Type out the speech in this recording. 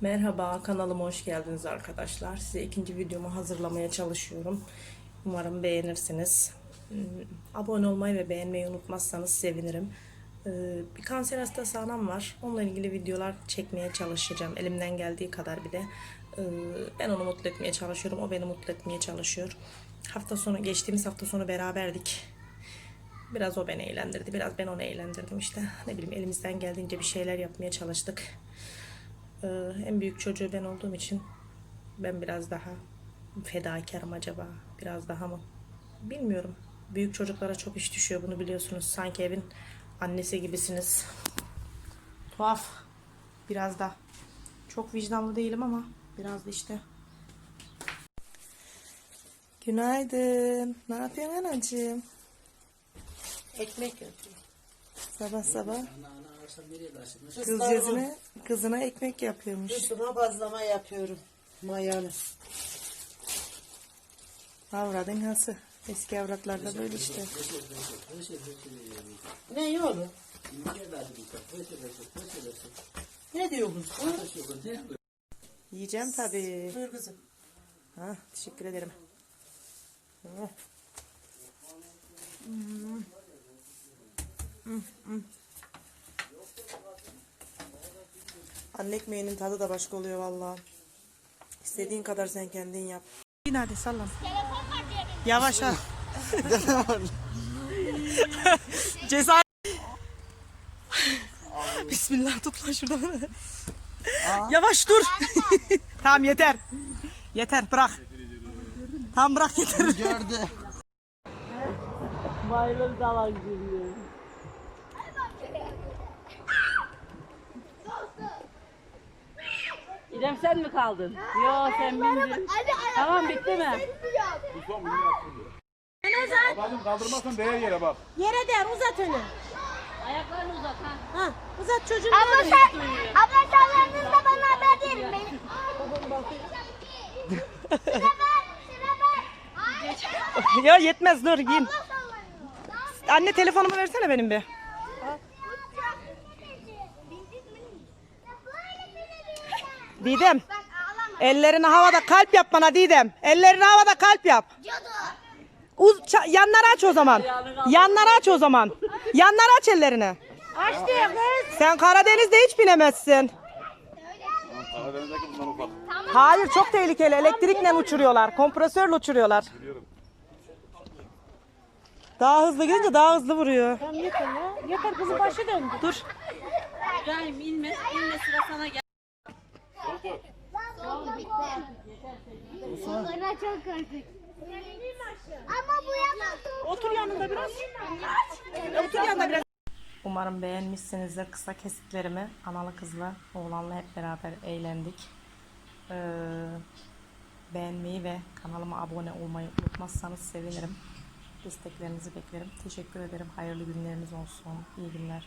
Merhaba kanalıma hoş geldiniz arkadaşlar. Size ikinci videomu hazırlamaya çalışıyorum. Umarım beğenirsiniz. Hmm, Abone olmayı ve beğenmeyi unutmazsanız sevinirim. Ee, Bir kanser hastası anam var. Onunla ilgili videolar çekmeye çalışacağım. Elimden geldiği kadar bir de. Ee, Ben onu mutlu etmeye çalışıyorum. O beni mutlu etmeye çalışıyor. Hafta sonu, geçtiğimiz hafta sonu beraberdik. Biraz o beni eğlendirdi. Biraz ben onu eğlendirdim işte. Ne bileyim elimizden geldiğince bir şeyler yapmaya çalıştık. Ee, en büyük çocuğu ben olduğum için ben biraz daha fedakarım acaba. Biraz daha mı? Bilmiyorum. Büyük çocuklara çok iş düşüyor bunu biliyorsunuz. Sanki evin annesi gibisiniz. Tuhaf. Biraz da. Çok vicdanlı değilim ama biraz da işte. Günaydın. Ne yapıyorsun anacığım? Ekmek yapıyor. Sabah sabah kızcağızına, kızına ekmek yapıyormuş. Üstüne bazlama yapıyorum. Mayalı. Avradın hası. Eski avratlarda böyle işte. Ne yolu? Ne diyorsun? Yiyeceğim tabii. Buyur kızım. Ha, teşekkür ederim. Oh. Anne ekmeğinin tadı da başka oluyor valla. İstediğin kadar sen kendin yap. Yine hadi sallan. Yavaş ha. Ceza. Bismillah tut lan şuradan. Yavaş dur. tamam yeter. Yeter bırak. Tamam bırak yeter. Gördü. İrem sen mi kaldın? Yo sen bindin. Tamam bitti mi? Babacım kaldırmazsan değer yere bak. Yere der uzat onu. Ayaklarını uzat ha. Ha, uzat çocuğun Abla sen, abla sallandığında bana haber verin beni. Sıra ben, sıra ben. Hayır, ya yetmez dur giyin. Anne telefonumu versene benim bir. Uçak bineceğiz. Bindik mi? Ya böyle binebilirler. Didem. Bak ağlama. Ellerini havada kalp yap bana Didem. Ellerini havada kalp yap. Cadı. Uz ça- yanları aç o zaman. Yanları aç o zaman. Yanları aç ellerini. Açtı kız. Sen Karadeniz'de hiç binemezsin. Karadeniz'deki bundan ufak. Hayır çok tehlikeli. Elektrikle uçuruyorlar. Kompresörle uçuruyorlar. Daha hızlı gidince daha hızlı vuruyor. Tamam yeter ya. Yeter kızın başı döndü. Dur. İbrahim inme. İnme sıra sana gel. Bana çok korkunç. Ama bu yapamaz. Otur yanında biraz. Otur yanında biraz. Umarım beğenmişsinizdir kısa kesitlerimi. Analı kızla, oğlanla hep beraber eğlendik. Ee, beğenmeyi ve kanalıma abone olmayı unutmazsanız sevinirim. Desteklerinizi beklerim. Teşekkür ederim. Hayırlı günleriniz olsun. İyi günler.